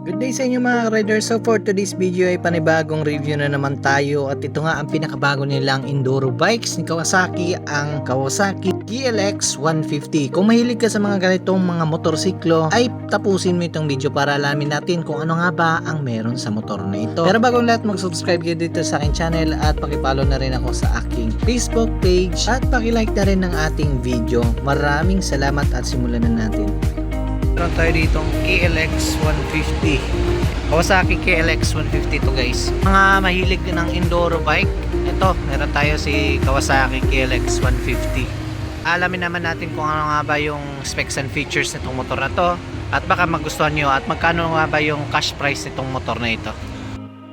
Good day sa inyo mga riders. So for today's video ay panibagong review na naman tayo at ito nga ang pinakabago nilang enduro bikes ni Kawasaki ang Kawasaki GLX 150. Kung mahilig ka sa mga ganitong mga motorsiklo ay tapusin mo itong video para alamin natin kung ano nga ba ang meron sa motor na ito. Pero bagong lahat mag-subscribe kayo dito sa aking channel at pakipollow na rin ako sa aking Facebook page at pakilike na rin ng ating video. Maraming salamat at simulan na natin. Meron tayo ditong KLX 150. Kawasaki KLX 150 to guys. Mga mahilig ng enduro bike. Ito, meron tayo si Kawasaki KLX 150. Alamin naman natin kung ano nga ba yung specs and features nitong motor na to. At baka magustuhan nyo at magkano nga ba yung cash price nitong motor na ito.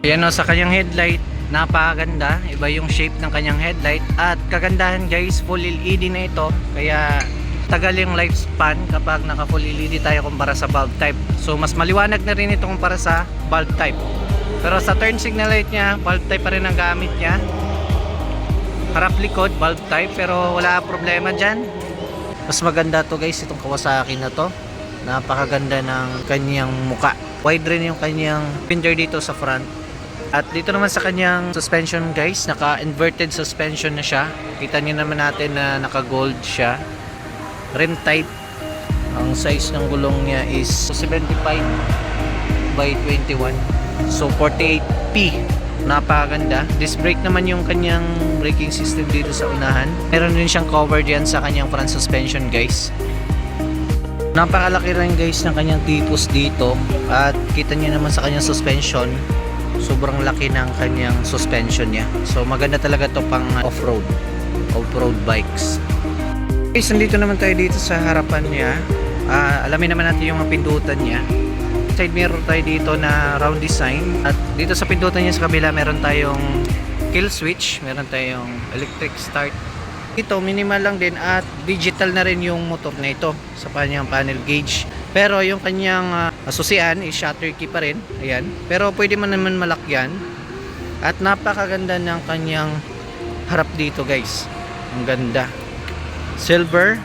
Ayan o, sa kanyang headlight, napakaganda. Iba yung shape ng kanyang headlight. At kagandahan guys, full LED na ito. Kaya tagal yung lifespan kapag naka full LED tayo kumpara sa bulb type. So mas maliwanag na rin ito kumpara sa bulb type. Pero sa turn signal light niya, bulb type pa rin ang gamit niya. Harap likod, bulb type pero wala problema dyan. Mas maganda to guys itong Kawasaki na to. Napakaganda ng kanyang muka. Wide rin yung kanyang fender dito sa front. At dito naman sa kanyang suspension guys, naka-inverted suspension na siya. Kita niyo naman natin na naka-gold siya. Rim type. Ang size ng gulong niya is 75 by 21. So 48P. Napakaganda. Disc brake naman yung kanyang braking system dito sa unahan. Meron din siyang cover diyan sa kanyang front suspension guys. Napakalaki rin guys ng kanyang tipos dito at kita niyo naman sa kanyang suspension sobrang laki ng kanyang suspension niya. So maganda talaga to pang off-road, off-road bikes. Guys, nandito naman tayo dito sa harapan niya. Ah, alamin naman natin yung mga pindutan niya. Side mirror tayo dito na round design at dito sa pindutan niya sa kabila meron tayong kill switch, meron tayong electric start. Ito minimal lang din at digital na rin yung motor na ito sa kanyang panel gauge. Pero yung kanyang uh, susian is shutter key pa rin. Ayan. Pero pwede man naman malakyan. At napakaganda ng kanyang harap dito guys. Ang ganda. Silver.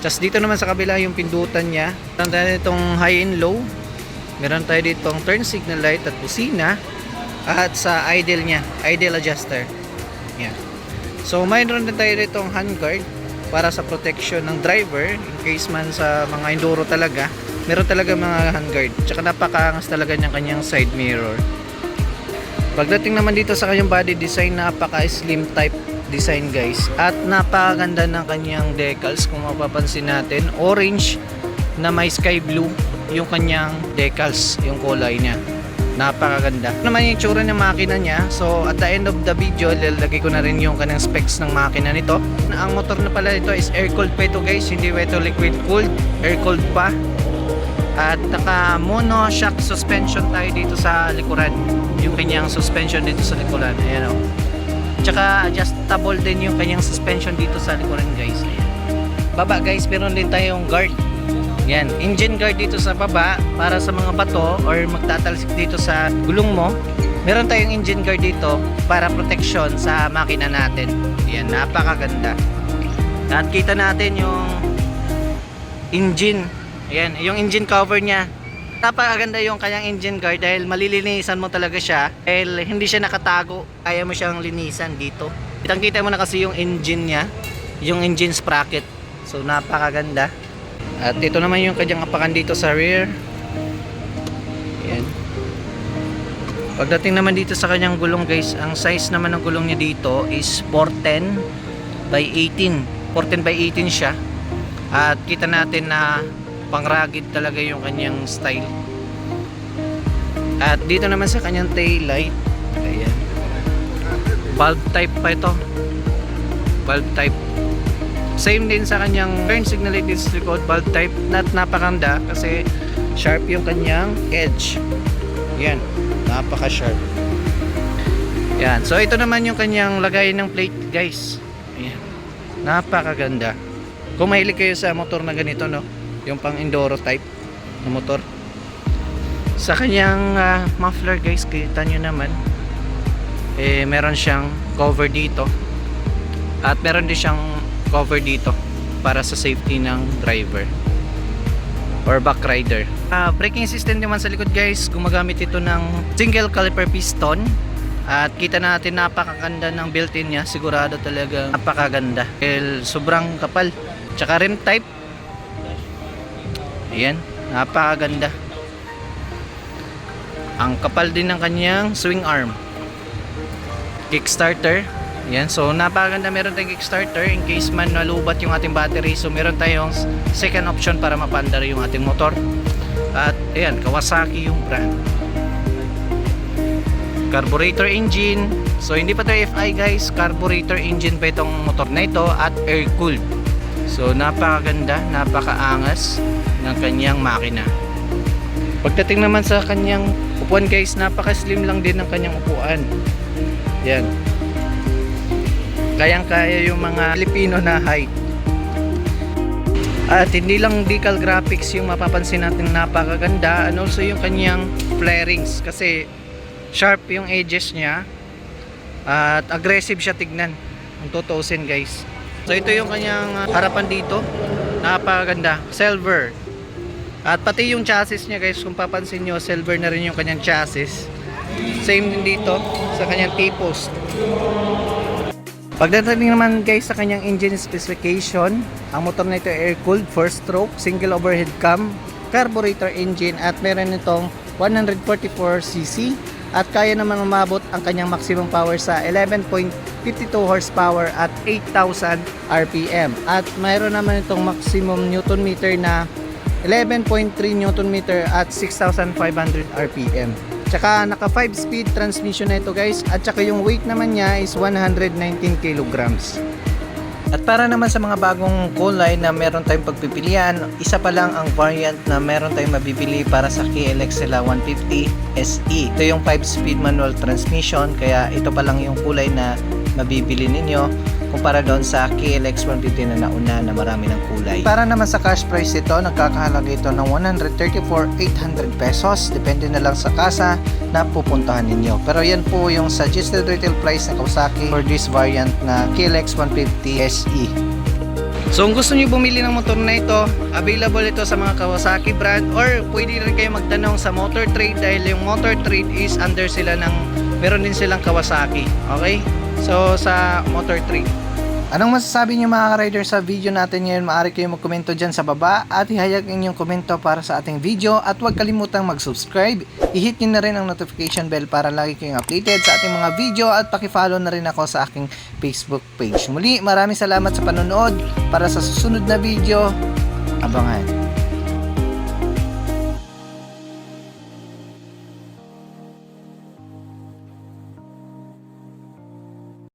Tapos dito naman sa kabila yung pindutan niya. Meron tayo itong high and low. Meron tayo ditong turn signal light at busina. At sa idle niya, idle adjuster. Yan. So mayroon din tayo ditong handguard para sa protection ng driver in case man sa mga enduro talaga meron talaga mga handguard tsaka napakaangas talaga niyang kanyang side mirror pagdating naman dito sa kanyang body design napaka slim type design guys. At napakaganda ng kanyang decals. Kung mapapansin natin orange na may sky blue yung kanyang decals yung kulay niya. Napakaganda. Ano naman yung tsura ng makina niya so at the end of the video lalagay ko na rin yung kanang specs ng makina nito. Ang motor na pala ito is air cooled pa ito guys. Hindi pa ito liquid cooled air cooled pa. At naka mono shock suspension tayo dito sa likuran. Yung kanyang suspension dito sa likuran. Ayan o tsaka adjustable din yung kanyang suspension dito sa likuran guys ayan. baba guys meron din tayong guard yan, engine guard dito sa baba para sa mga bato or magtatalsik dito sa gulong mo. Meron tayong engine guard dito para protection sa makina natin. Yan, napakaganda. At kita natin yung engine. Ayan, yung engine cover niya. Napakaganda yung kanyang engine guard dahil malilinisan mo talaga siya. Dahil hindi siya nakatago, kaya mo siyang linisan dito. Kitang kita mo na kasi yung engine niya, yung engine sprocket. So napakaganda. At ito naman yung kanyang apakan dito sa rear. Ayan. Pagdating naman dito sa kanyang gulong guys, ang size naman ng gulong niya dito is 410 by 18. 410 by 18 siya. At kita natin na pangragid talaga yung kanyang style. At dito naman sa kanyang tail light, ayan. Bulb type pa ito. Bulb type same din sa kanyang turn signal light dito sa bulb type not napakanda kasi sharp yung kanyang edge yan napaka sharp yan so ito naman yung kanyang lagay ng plate guys yan napakaganda kung mahilig kayo sa motor na ganito no yung pang enduro type na motor sa kanyang uh, muffler guys kita nyo naman eh meron siyang cover dito at meron din siyang cover dito para sa safety ng driver or back rider Ah, braking system naman sa likod guys, gumagamit ito ng single caliper piston. At kita natin napakaganda ng built-in niya, sigurado talaga napakaganda. Dahil sobrang kapal. Tsaka rim type. Ayan, napakaganda. Ang kapal din ng kanyang swing arm. Kickstarter. Yan, so napakaganda meron tayong Kickstarter in case man nalubat yung ating battery. So meron tayong second option para mapandar yung ating motor. At ayan, Kawasaki yung brand. Carburetor engine. So hindi pa tayo FI guys, carburetor engine pa itong motor na ito at air cooled. So napakaganda, napakaangas ng kanyang makina. Pagdating naman sa kanyang upuan guys, napaka-slim lang din ng kanyang upuan. Yan. Kayang-kaya yung mga Filipino na height. At hindi lang decal graphics yung mapapansin natin napakaganda and also yung kanyang flarings kasi sharp yung edges niya at aggressive siya tignan kung tutuusin guys. So ito yung kanyang uh, harapan dito. Napakaganda. Silver. At pati yung chassis niya guys, kung papansin nyo, silver na rin yung kanyang chassis. Same din dito sa kanyang T-post. Pagdating naman guys sa kanyang engine specification, ang motor na ito ay air-cooled, 4 stroke, single overhead cam, carburetor engine at meron itong 144cc at kaya naman umabot ang kanyang maximum power sa 11.52 horsepower at 8,000 RPM at mayroon naman itong maximum newton meter na 11.3 newton meter at 6,500 RPM. Tsaka naka 5 speed transmission na ito guys at tsaka yung weight naman niya is 119 kilograms. At para naman sa mga bagong kulay na meron tayong pagpipilian, isa pa lang ang variant na meron tayong mabibili para sa KLX Sela 150 SE. Ito yung 5-speed manual transmission kaya ito pa lang yung kulay na mabibili ninyo kumpara doon sa KLX 150 na nauna na marami ng kulay. Para naman sa cash price ito, nagkakahalaga ito ng 134,800 pesos. Depende na lang sa kasa na pupuntahan ninyo. Pero yan po yung suggested retail price ng Kawasaki for this variant na KLX 150 SE. So kung gusto niyo bumili ng motor na ito, available ito sa mga Kawasaki brand or pwede rin kayo magtanong sa Motor Trade dahil yung Motor Trade is under sila ng meron din silang Kawasaki. Okay? So sa Motor Trade. Anong masasabi niyo mga rider sa video natin ngayon? Maaari kayo magkomento dyan sa baba at ihayag inyong komento para sa ating video at huwag kalimutang mag-subscribe. I-hit nyo na rin ang notification bell para lagi kayong updated sa ating mga video at pakifollow na rin ako sa aking Facebook page. Muli, maraming salamat sa panonood. Para sa susunod na video, abangan.